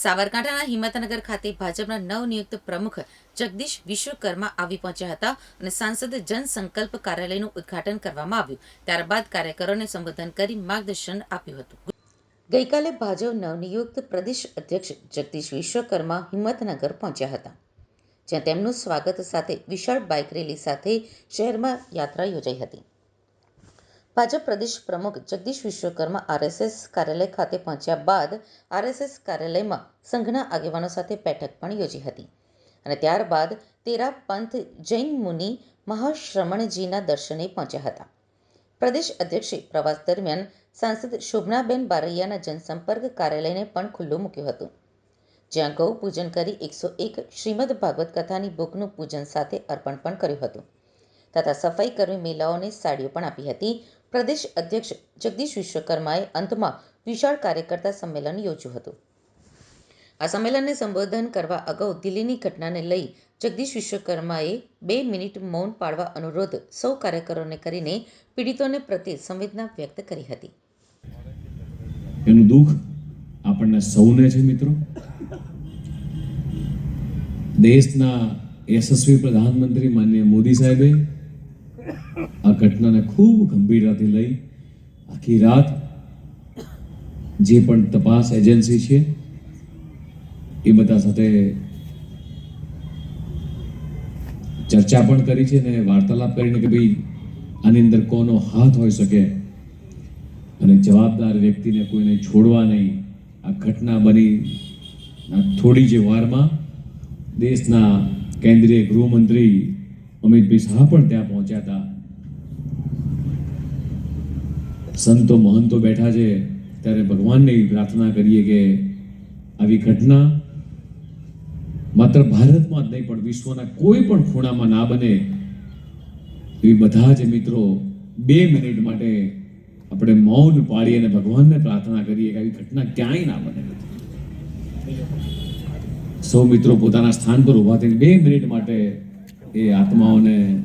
સાબરકાંઠાના હિંમતનગર ખાતે ભાજપના નવનિયુક્ત પ્રમુખ જગદીશ વિશ્વકર્મા આવી પહોંચ્યા હતા અને સાંસદ જનસંકલ્પ કાર્યાલયનું ઉદ્ઘાટન કરવામાં આવ્યું. ત્યારબાદ કાર્યકરોને સંબોધન કરી માર્ગદર્શન આપ્યું હતું. ગઈકાલે ભાજપ નવનિયુક્ત પ્રદેશ અધ્યક્ષ જગદીશ વિશ્વકર્મા હિંમતનગર પહોંચ્યા હતા. જ્યાં તેમનું સ્વાગત સાથે વિશાળ બાઇક રેલી સાથે શહેરમાં યાત્રા યોજાઈ હતી. ભાજપ પ્રદેશ પ્રમુખ જગદીશ વિશ્વકર્મા આરએસએસ કાર્યાલય ખાતે પહોંચ્યા બાદ આરએસએસ કાર્યાલયમાં સંઘના આગેવાનો સાથે બેઠક પણ યોજી હતી. અને ત્યારબાદ તેરા પંથ જૈન મુનિ મહાશ્રમણજીના દર્શને પહોંચ્યા હતા. પ્રદેશ અધ્યક્ષે પ્રવાસ દરમિયાન સાંસદ શોભનાબેન બારૈયાના જનસંપર્ક કાર્યાલયને પણ ખુલ્લું મૂક્યું હતું. જ્યાં ગૌ પૂજન કરી એકસો એક શ્રીમદ ભાગવત કથાની બુકનું પૂજન સાથે અર્પણ પણ કર્યું હતું. તથા સફાઈ કર્મી મહિલાઓને સાડીઓ પણ આપી હતી. પ્રદેશ અધ્યક્ષ જગદીશ વિશ્વકર્માએ અંતમાં વિશાળ કાર્યકર્તા સંમેલન યોજ્યું હતું. આ સંમેલનને સંબોધન કરવા અગાઉ દિલ્હીની ઘટનાને લઈ જગદીશ વિશ્વકર્માએ બે મિનિટ મૌન પાળવા અનુરોધ સૌ કાર્યકરોને કરીને પીડિતોને પ્રત્યે સંવેદના વ્યક્ત કરી હતી. એનું દુઃખ આપણને સૌને છે મિત્રો. દેશના યશસ્વી પ્રધાનમંત્રી માનનીય મોદી સાહેબે આ ઘટનાને ખૂબ ગંભીરતાથી લઈ આખી રાત જે પણ તપાસ એજન્સી છે, એ બધા સાથે ચર્ચા પણ કરી છે ને વાર્તાલાપ કરીને કે ભાઈ, આની અંદર કોનો હાથ હોઈ શકે અને જવાબદાર વ્યક્તિને કોઈને છોડવા નહીં. આ ઘટના બની થોડી જ વારમાં દેશના કેન્દ્રીય ગૃહમંત્રી અમિતભાઈ શાહ પણ ત્યાં પહોંચ્યા હતા. સંતો મહંતો બેઠા છે, ત્યારે ભગવાનને પ્રાર્થના કરીએ કે આવી ઘટના માત્ર ભારતમાં જ નહીં, પણ વિશ્વના કોઈ પણ ખૂણામાં ના બને. એ બધા જ મિત્રો બે મિનિટ માટે આપણે મૌન પાડી અને ભગવાનને પ્રાર્થના કરીએ કે આવી ઘટના ક્યાંય ના બને. સૌ મિત્રો પોતાના સ્થાન પર ઊભા થઈને બે મિનિટ માટે એ આત્માઓને